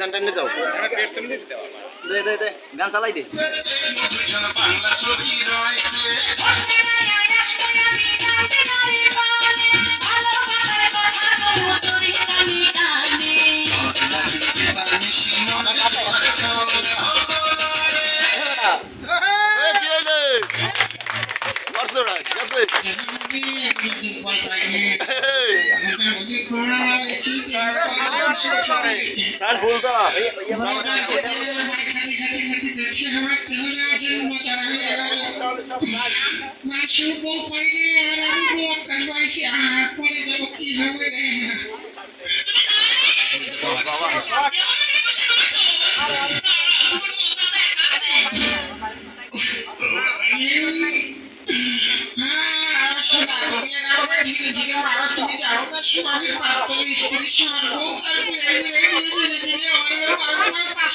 গানটা নিয়ে দাও দে দে দে গান চালাই দে এই, কি হইছে? মারছো না, ঠিক আছে? এই, স্যার ভুল তো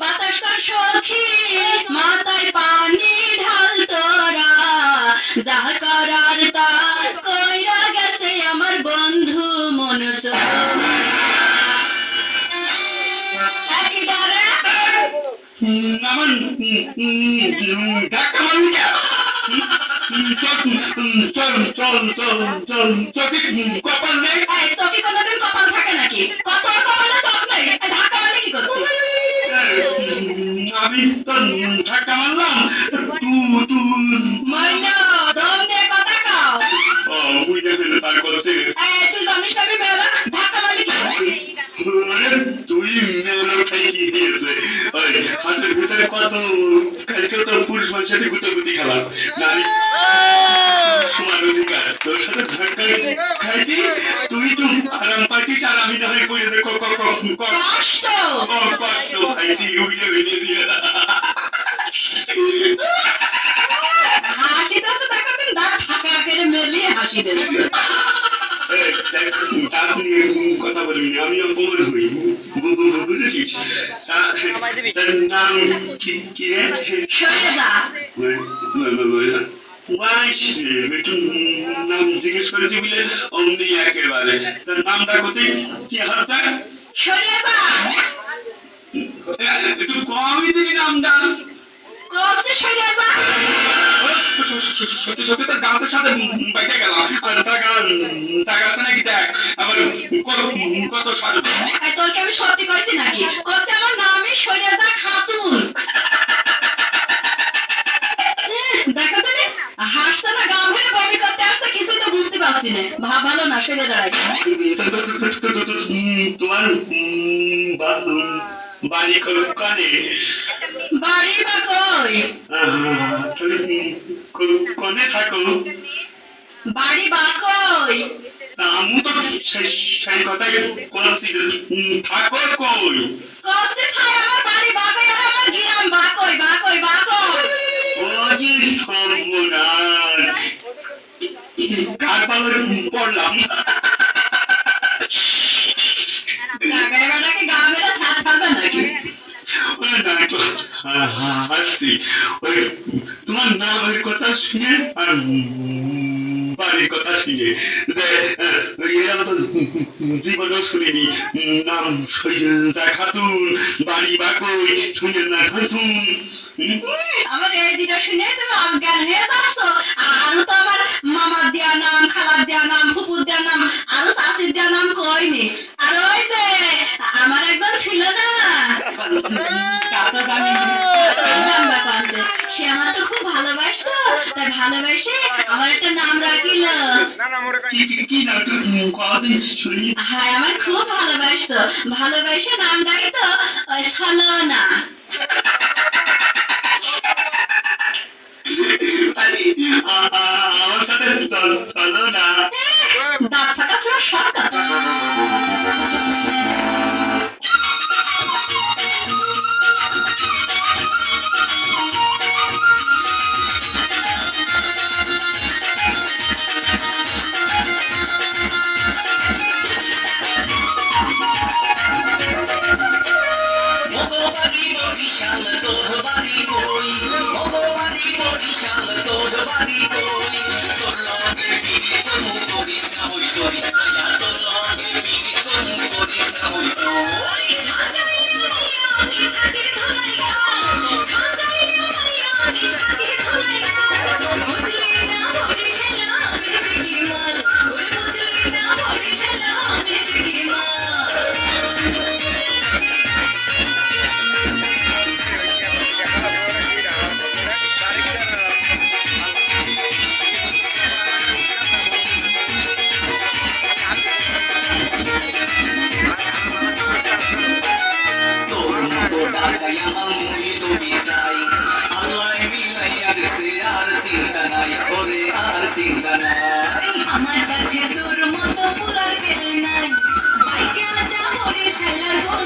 বাতাস কর সখী মাথায় পানি ঢাল তোরা। যাহা করার তা কইরা গেছে আমার বন্ধু মনস চল চোখে কপাল নেই। এই, কোনোদিন কপাল থাকে নাকি? কত কপালে চোখ নেই। এই ধাক্কা কি করছিস আমি তো ধাক্কা মারলাম। তু তু মইনা তুই জানিস না আমি মেয়েরা ধাক্কা মারলি কি দিয়েছে আর আমি না হয় হাসি তো দেখো তুমি দাঁত করে হাসি কথা আমি অপমান হই বুঝেছিস তার নাম কি কি নাম জিজ্ঞেস করেছি বলে অমনি একেবারে তার নামটা কোথায় কি হাতটা একটু কমই দিবি নামটা কত সত্যি সত্যি তো দাঁতের সাথে বাইকে গেলাম আর টাকা টাকা আছে নাকি দেখ আবার কত কত সার এই আমি সত্যি কইছি নাকি? কত আমার নামই সরে খাতুন। দেখো তো রে, না গা ভরে বমি করতে আসছে কিছু তো বুঝতে পারছি না। ভাব ভালো না সরে দাঁড়াই তোমার বাড়ি কানে বাড়ি বা কই? কনে থাকো? বাড়ি বা কই? আমি তো সেই সেই কথাই করছি থাকো কই? কত খাই আমার বাড়ি বা কই? আর আমার গ্রাম বা কই? বা কই? বা কই? ওই সর্বনাশ কার পালে পড়লাম। লাগাই বাড়াকে গা মেরে ছাদ পাবে নাকি? না হাসতি ওই তোমার নামের কথা শুনে আর বাড়ির কথা শুনে। এরা তো জীবনও শুনিনি। নাম সৈজা খাতুন, বাড়ি বাকই সৈয়দা খাতুন। আমার এই দিটা শুনে ভালোবেসে? আমার একটা নাম রাখিল। হ্যাঁ আমার খুব ভালোবাসতো। ভালোবাসে নাম রাখতো ওই সলনা আমার সাথে চলো না よりでい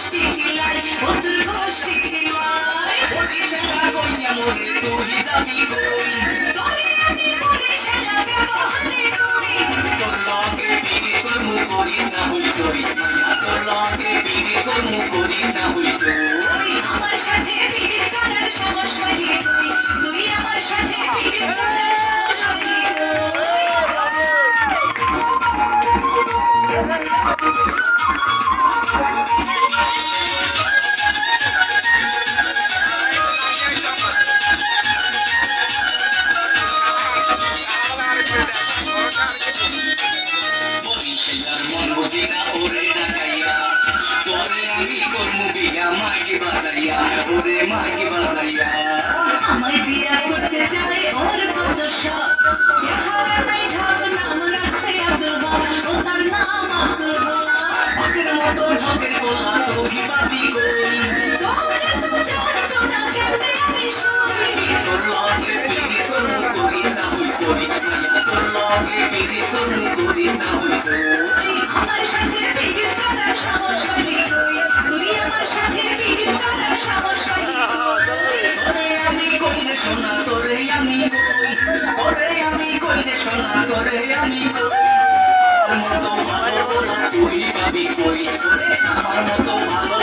see. আমি করি আমার আমার মতো ভালো